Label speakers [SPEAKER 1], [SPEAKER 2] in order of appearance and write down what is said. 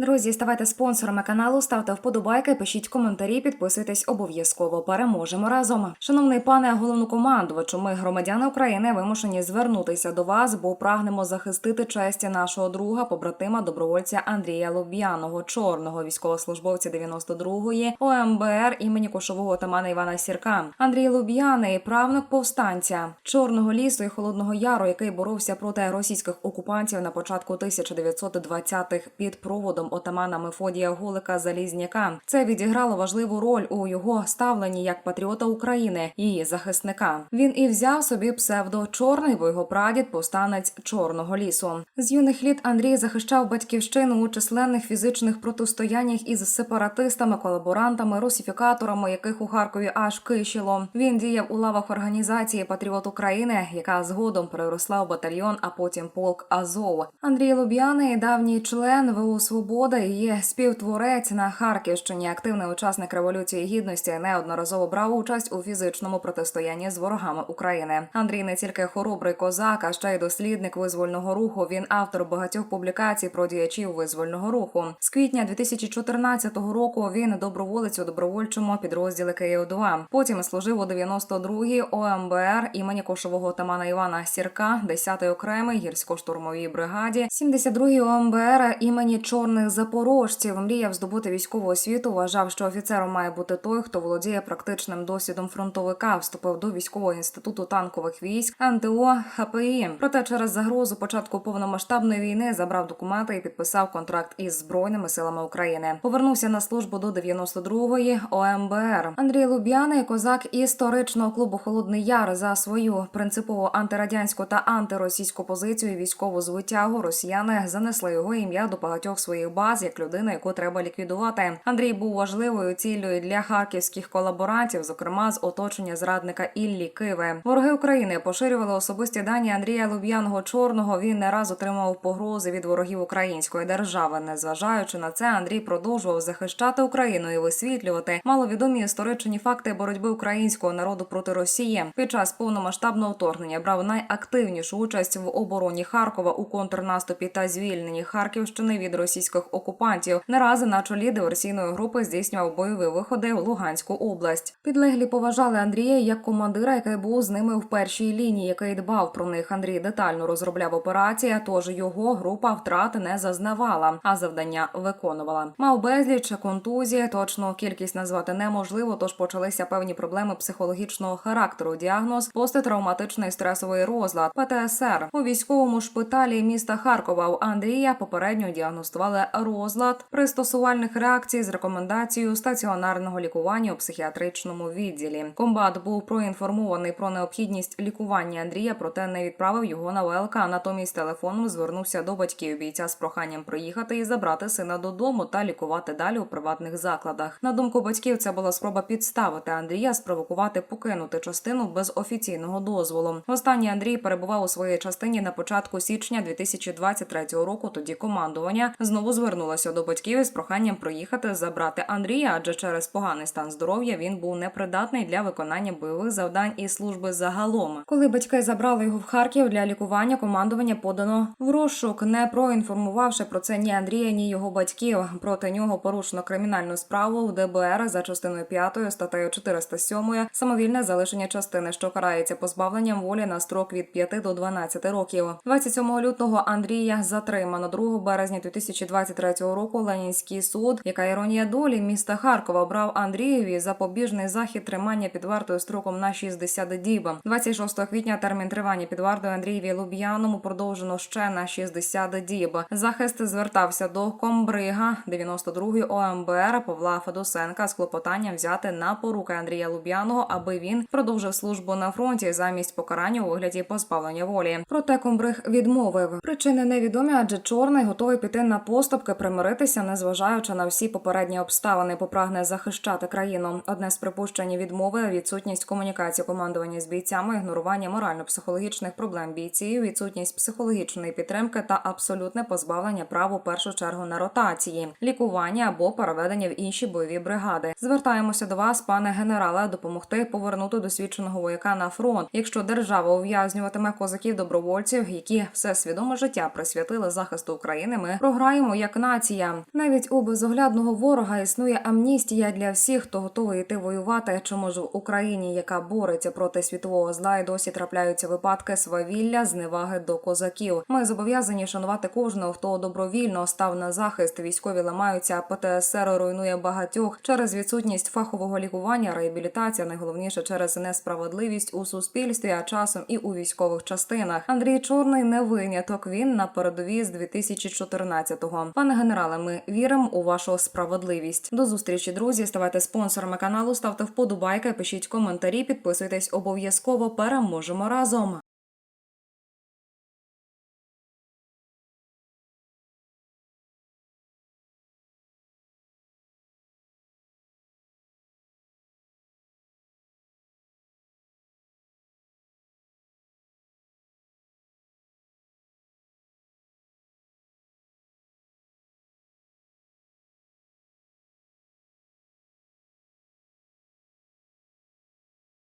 [SPEAKER 1] Друзі, ставайте спонсорами каналу, ставте вподобайки, пишіть коментарі, підписуйтесь обов'язково. Переможемо разом. Шановний пане головнокомандувачу, ми, громадяни України, вимушені звернутися до вас, бо прагнемо захистити честі нашого друга, побратима, добровольця Андрія Луб'яного, чорного військовослужбовця 92-ї ОМБР імені кошового отамана Івана Сірка. Андрій Луб'яний, правнук повстанця чорного лісу і холодного яру, який боровся проти російських окупантів на початку 1920-х під проводом отамана Мефодія Голика Залізняка. Це відіграло важливу роль у його ставленні як патріота України, її захисника. Він і взяв собі псевдо чорний, бо його прадід повстанець чорного лісу. З юних літ Андрій захищав батьківщину у численних фізичних протистояннях із сепаратистами, колаборантами, русифікаторами, яких у Харкові аж кишіло. Він діяв у лавах організації Патріот України, яка згодом переросла в батальйон, а потім полк Азов. Андрій Луб'яний, давній член ВУ Свобода, і є співтворець на Харківщині, активний учасник революції гідності, неодноразово брав участь у фізичному протистоянні з ворогами України. Андрій не тільки хоробрий козак, а ще й дослідник визвольного руху. Він автор багатьох публікацій про діячів визвольного руху. З квітня 2014 року він доброволець у добровольчому підрозділі Київ 2 Потім служив у 92-й ОМБР імені кошового отамана Івана Сірка, 10-й окремий гірсько-штурмовій бригаді, 72-й ОМБР імені чорних запорожців. Мріяв здобути військову освіту. Вважав, що офіцером має бути той, хто володіє практичним досвідом фронтовика. Вступив до військового інституту танкових військ НТО ХПІ. Проте через загрозу початку повномасштабної війни забрав документи і підписав контракт із збройними силами України. Повернувся на службу до 92-ї ОМБР. Андрій Луб'яний, козак історичного клубу Холодний Яр за свою принципово антирадянську та антиросійську позицію військову звитягу. Росіяни занесли його ім'я до багатьох своїх баз як людина, яку треба ліквідувати. Андрій був важливою ціллю для харківських колаборантів, зокрема з оточення зрадника Іллі Киви. Вороги України поширювали особисті дані Андрія Луб'яного Чорного. Він не раз отримав погрози від ворогів української держави. Незважаючи на це, Андрій продовжував захищати Україну і висвітлювати маловідомі історичні факти боротьби українського народу проти Росії. Під час повномасштабного вторгнення брав найактивнішу участь в обороні Харкова у контрнаступі та звільненні Харківщини від російських окупантів. Наразі на чолі диверсійної групи здійснював бойові виходи в Луганську область. Підлеглі поважали Андрія як командира, який був з ними в першій лінії, який дбав про них. Андрій детально розробляв операції, тож його група втрати не зазнавала, а завдання виконувала. Мав безліч контузії, точну кількість назвати неможливо, тож почалися певні проблеми психологічного характеру. Діагноз посттравматичний стресовий розлад ПТСР у військовому шпиталі міста Харкова. У Андрія попередньо діагностували розлад пристосувальних реакцій з рекомендацією стаціонарного лікування у психіатричному відділі. Комбат був проінформований про необхідність лікування Андрія, проте не відправив його на ВЛК. Натомість телефоном звернувся до батьків бійця з проханням приїхати і забрати сина додому та лікувати далі у приватних закладах. На думку батьків, це була спроба підставити Андрія, спровокувати покинути частину без офіційного дозволу. Останній Андрій перебував у своїй частині на початку січня 2023 року. Тоді командування знову звернулося до батьків із проханням приїхати забрати Андрія, адже через поганий стан здоров'я він був непридатний для виконання бойових завдань і служби загалом. Коли батьки забрали його в Харків для лікування, командування подано в розшук, не проінформувавши про це ні Андрія, ні його батьків. Проти нього порушено кримінальну справу в ДБР за частиною 5 статтею 407 самовільне залишення частини, що карається позбавленням волі на строк від 5 до 12 років. 27 лютого Андрія затримано 2 березня 2023 року. Ленінський суд, яка іронія долі міста Харкова обрав Андрієві запобіжний захід тримання під вартою строком на 60 діб. 26 квітня термін тривання під вартою Андрієві Луб'яному продовжено ще на 60 діб. Захист звертався до комбрига 92-ї ОМБР Павла Федосенка з клопотанням взяти на поруки Андрія Луб'яного, аби він продовжив службу на фронті замість покарання у вигляді позбавлення волі. Проте комбриг відмовив. Причини невідомі, адже чорний готовий піти на поступки, примиритися, незважаючи на всі попередні обставини, попрагне захищати країну. Одне з припущень відмови відсутність комунікації командування з бійцями, ігнорування морально-психологічних проблем бійців, відсутність психологічної підтримки та абсолютне позбавлення прав у першу чергу на ротації, лікування або переведення в інші бойові бригади. Звертаємося до вас, пане генерале, допомогти повернути досвідченого вояка на фронт. Якщо держава ув'язнюватиме козаків добровольців, які все свідоме життя присвятили захисту України, ми програємо як як нація. Навіть у безоглядного ворога існує амністія для всіх, хто готовий йти воювати. Чому ж в Україні, яка бореться проти світового зла, і досі трапляються випадки свавілля, зневаги до козаків. Ми зобов'язані шанувати кожного, хто добровільно став на захист. Військові ламаються, ПТСР руйнує багатьох через відсутність фахового лікування, реабілітація, найголовніше через несправедливість у суспільстві, а часом і у військових частинах. Андрій Чорний не виняток. Він на передовій з 2014-го. Пане генерале, ми віримо у вашу справедливість. До зустрічі, друзі. Ставайте спонсорами каналу, ставте вподобайки, пишіть коментарі, підписуйтесь обов'язково. Переможемо разом.